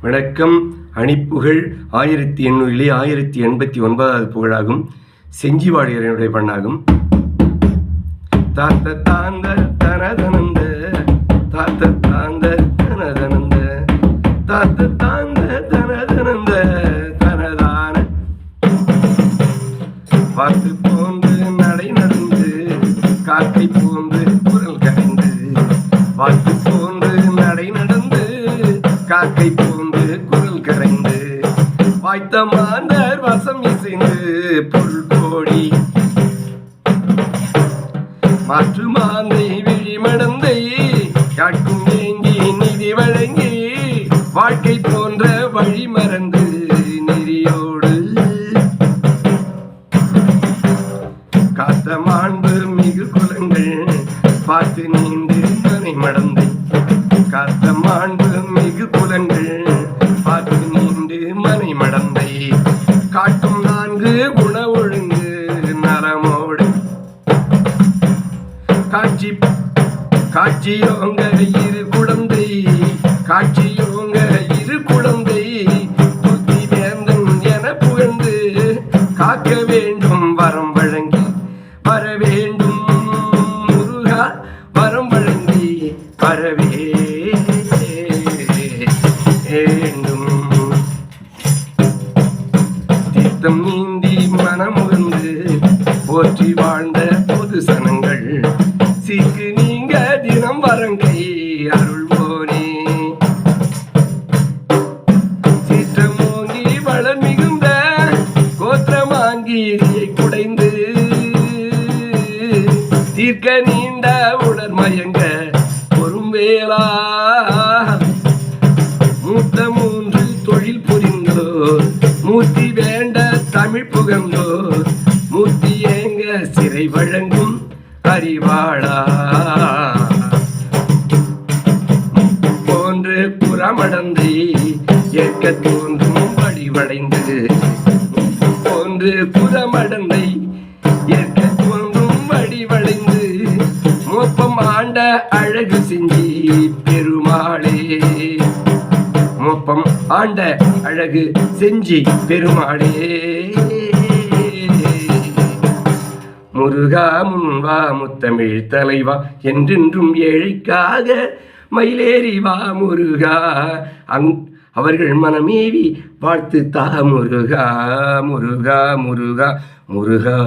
வணக்கம். அணிப்புகழ் ஆயிரத்தி எண்ணூறிலே ஆயிரத்தி எண்பத்தி ஒன்பதாவது புகழாகும். செஞ்சிவாடியரனுடைய பண்ணாகும். தாத்த தாந்த தனதனந்த தாத்த தாந்த தனதனந்த தாத்த தாந்த தனதனந்த தனதான. பார்த்து போன்று நடை நடந்து காற்றை போன்று குரல் கரைந்து வாழ்த்து வாய்த்த மாந்தர் வசம் இசைந்து பொருள் கோடி மாற்று மாந்தை விழிமடந்தை காட்கும் ஏங்கி நிதி வழங்கி வாழ்க்கை போன்ற வழி மறந்து நெறியோடு. காத்த மாண்பு மிகு குலங்கள் பார்த்து நீண்டு ஒழுங்கு குண ஒழுங்கு நரமோடு காட்சி காட்சியோங்க இரு குழந்தை காட்சியோங்க இரு குழந்தை. புத்தி வேந்தன் என புகழ்ந்து காக்க வேண்டும் வரம் வழங்கி வர வேண்டும். முருகா வரம் வழங்கி வரவே தீர்த்தம் நீந்தி மனமுகந்து போற்றி வாழ்ந்த பொது சனங்கள். சீக்கு நீங்க தினம் வரங்கை அருள்வோனே சீற்றமோங்கி வளர் மிகுந்த கோத்திரமாங்கீரியை குடைந்து தீர்க்க நீண்ட உடற் மயங்க பொறும்பேலா வேண்ட தமிழ் புகழ்ந்தோர் மூர்த்தி ஏங்க சிறை வழங்கும் அறிவாளா? போன்று புறமடந்தை ஏற்க தோன்றும் வடிவடைந்தது. போன்று புறமடந்தை ஏற்க தோன்றும் வடிவடைந்து மோப்பம் ஆண்ட அழகு செஞ்சி பெருமாளே. மோப்பம் ஆண்ட அழகு செஞ்சி பெருமாளே. முருகா முன்வா முத்தமிழ் தலைவா என்றென்றும் ஏழைக்காக மயிலேறி வா முருகா. அங் அவர்கள் மனமேவி வாழ்த்து தா முருகா முருகா முருகா முருகா.